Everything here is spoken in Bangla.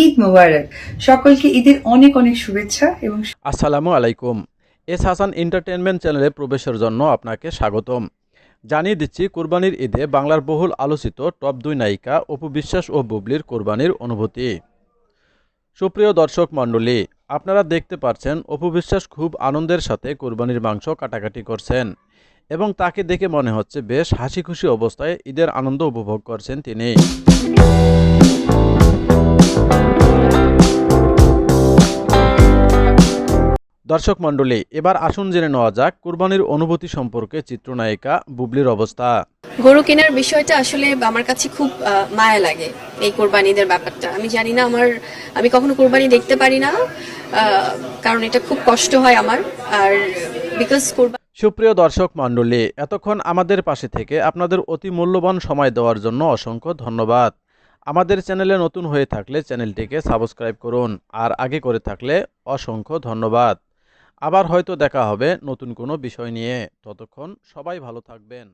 ঈদ মোবারক। সকলকে ঈদের অনেক অনেক শুভেচ্ছা এবং আসসালামু আলাইকুম। এস হাসান এন্টারটেনমেন্ট চ্যানেলে প্রবেশের জন্য আপনাকে স্বাগতম। জানিয়ে দিচ্ছি, কোরবানির ঈদে বাংলার বহুল আলোচিত টপ দুই নায়িকা অপু বিশ্বাস ও বুবলির কোরবানির অনুভূতি। সুপ্রিয় দর্শক মণ্ডলী, আপনারা দেখতে পাচ্ছেন, অপু বিশ্বাস খুব আনন্দের সাথে কোরবানির মাংস কাটাকাটি করছেন এবং তাকে দেখে মনে হচ্ছে বেশ হাসি খুশি অবস্থায় ঈদের আনন্দ উপভোগ করছেন তিনি। দর্শক মণ্ডলী এবার আসুন জেনে নেওয়া যাক কুরবানির অনুভূতি সম্পর্কে চিত্রনায়িকা বুবলির অবস্থা। গরু কেনার বিষয়টা আসলে আমার কাছে খুব মায়া লাগে এই কোরবানিদের ব্যাপারটা। আমি জানি না আমার আমি কখনো কোরবানি দেখতে পারি না কারণ এটা খুব কষ্ট হয় আমার। আর বিকজ কোরবানি সুপ্রিয় দর্শক মণ্ডলী এতক্ষণ আমাদের পাশে থেকে আপনাদের অতি মূল্যবান সময় দেওয়ার জন্য অসংখ্য ধন্যবাদ। আমাদের চ্যানেলে নতুন হয়ে থাকলে চ্যানেলটিকে সাবস্ক্রাইব করুন আর আগে করে থাকলে অসংখ্য ধন্যবাদ। আবার হয়তো দেখা হবে নতুন কোনো বিষয় নিয়ে। ততক্ষণ সবাই ভালো থাকবেন।